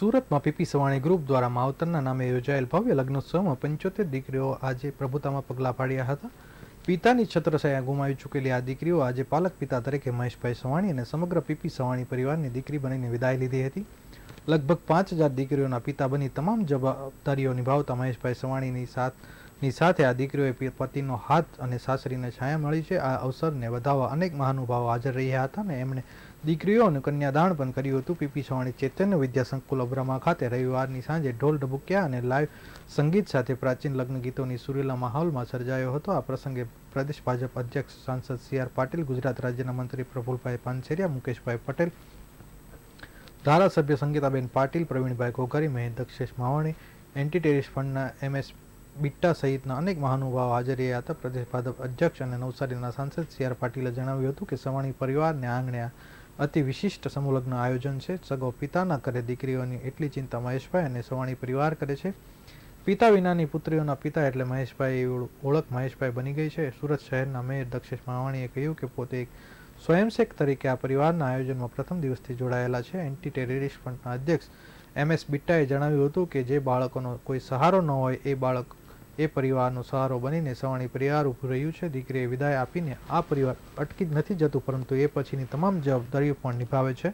સુરતમાં PP Savani group દ્વારા માવતરના નામે યોજાયેલ ભવ્ય લગ્નોત્સવમાં પંચોતેર દીકરીઓ આજે પ્રભુતામાં પગલાં પાડ્યા હતા. પિતાની છત્રછાયા ગુમાવી ચૂકેલી આ દીકરીઓ આજે પાલક પિતા તરીકે મહેશભાઈ સવાણી અને સમગ્ર પીપી સવાણી પરિવારની દીકરી બનીને વિદાય લીધી હતી. લગભગ પાંચ હજાર દીકરીઓના પિતા બની તમામ જવાબદારીઓ નિભાવતા મહેશભાઈ સવાણીની સાથની સાથે આ દીકરીઓએ પતિનો હાથ અને સાસરીને છાયા મળી છે. આ અવસરને વધાવવા અનેક મહાનુભાવો હાજર રહ્યા હતા અને એમણે દીકરીઓ અને કન્યાદાન પણ કર્યું હતું. પીપી સવાણી ચેતન્ય વિદ્યા સંકુલ અબ્રામા ખાતે રવિવારની સાંજે ઢોલ ઢબુક્યા અને લાઈવ સંગીત સાથે પ્રાચીન લગ્ન ગીતોની સુરેલા માહોલમાં સર્જાયો હતો. આ પ્રસંગે પ્રદેશ ભાજપ અધ્યક્ષ સાંસદ સી. આર. પાટીલ, ગુજરાત રાજ્યના મંત્રી પ્રફુલભાઈ પાનસેરિયા, મુકેશભાઈ પટેલ, ધારાસભ્ય સંગીતાબેન પાટીલ, પ્રવીણભાઈ ઘોઘરી મહેશ દક્ષેશ માવાણી એન્ટી ટેરિસ ફંડના એમ. એસ. બિટ્ટા સહિતના અનેક મહાનુભાવો હાજર રહ્યા હતા. પ્રદેશ ભાજપ અધ્યક્ષ અને નવસારીના સાંસદ સી. આર. પાટીલે જણાવ્યું હતું કે સવાણી પરિવારને આંગણે અતિ વિશિષ્ટ સમૂહલગ્ન આયોજન છે. સગો પિતાના કરે દીકરીઓની એટલી ચિંતા મહેશભાઈ અને સવાણી પરિવાર કરે છે. પિતા વિનાની પુત્રીઓના પિતા એટલે મહેશભાઈ ઓળખ મહેશભાઈ બની ગઈ છે. સુરત શહેરના મેયર દક્ષેશ માવાણીએ કહ્યું કે પોતે એક સ્વયંસેવક તરીકે આ પરિવારના આયોજનમાં પ્રથમ દિવસથી જોડાયેલા છે. એન્ટી ટેરરિસ્ટ ફંડના અધ્યક્ષ એમ એસ બિટ્ટાએ જણાવ્યું હતું કે જે બાળકોનો કોઈ સહારો ન હોય એ બાળક એ પરિવારનો સહારો બનીને સવાણી પરિવાર ઊભું રહ્યું છે. દીકરીએ વિદાય આપીને આ પરિવાર અટકી નથી જતું, પરંતુ એ પછીની તમામ જવાબદારીઓ પણ નિભાવે છે.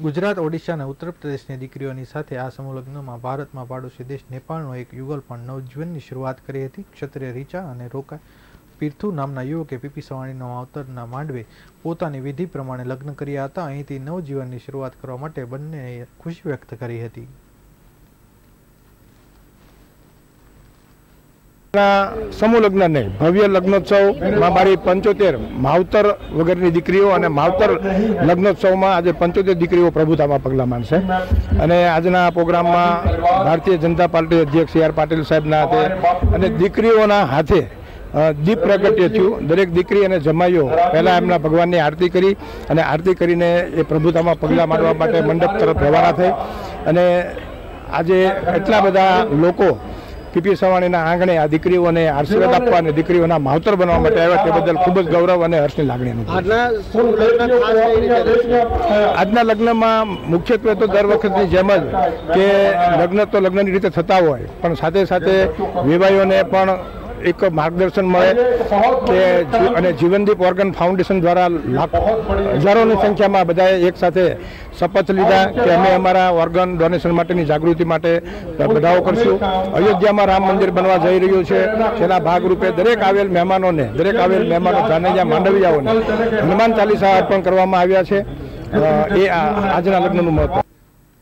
ગુજરાત, ઓડિશા અને ઉત્તર પ્રદેશની દીકરીઓની સાથે આ સમૂહલગ્નમાં ભારતમાં પાડોશી દેશ નેપાળનો એક યુગલ પણ નવજીવનની શરૂઆત કરી હતી. ક્ષત્રિય રીચા અને રોકા પીર્થુ નામના યુવકે પીપી સવાણીનો અવતરના માંડવે પોતાની વિધિ પ્રમાણે લગ્ન કર્યા હતા. અહીંથી નવજીવનની શરૂઆત કરવા માટે બંનેએ ખુશી વ્યક્ત કરી હતી. ના સમૂહ લગ્ન નહીં, ભવ્ય લગ્નોત્સવમાં મારી પંચોતેર માવતર વગરની દીકરીઓ અને માવતર લગ્નોત્સવમાં આજે પંચોતેર દીકરીઓ પ્રભુતામાં પગલાં માનશે અને આજના પ્રોગ્રામમાં ભારતીય જનતા પાર્ટી અધ્યક્ષ સી આર પાટીલ સાહેબના હાથે અને દીકરીઓના હાથે દીપ પ્રાગટ્ય થયું. દરેક દીકરી અને જમાઈઓ પહેલાં એમના ભગવાનની આરતી કરી અને આરતી કરીને એ પ્રભુતામાં પગલાં માંડવા માટે મંડપ તરફ રવાના થઈ. અને આજે એટલા બધા લોકો પીપી સવાણીના આંગણે આ દીકરીઓને આશીર્વાદ આપવા અને દીકરીઓના માવતર બનવા માટે આવ્યા તે બદલ ખૂબ જ ગૌરવ અને હર્ષની લાગણી આજના લગ્નમાં મુખ્યત્વે તો દર વખતની જેમ જ કે લગ્ન તો લગ્નની રીતે થતા હોય પણ સાથે સાથે વિવાહીઓને પણ એક માર્ગદર્શન મળે કે અને જીવનદીપ ઓર્ગન ફાઉન્ડેશન દ્વારા લાખો હજારોની સંખ્યામાં બધાએ એક સાથે શપથ લીધા કે અમે અમારા ઓર્ગન ડોનેશન માટેની જાગૃતિ માટે બધાઓ કરશું. અયોધ્યામાં રામ મંદિર બનવા જઈ રહ્યું છે. તેના ભાગરૂપે દરેક આવેલ મહેમાનોને, દરેક આવેલ મહેમાનો જાનેજા માંડવિયાઓને હનુમાન ચાલીસા અર્પણ કરવામાં આવ્યા છે. એ આજના લગ્નનું મહત્વ.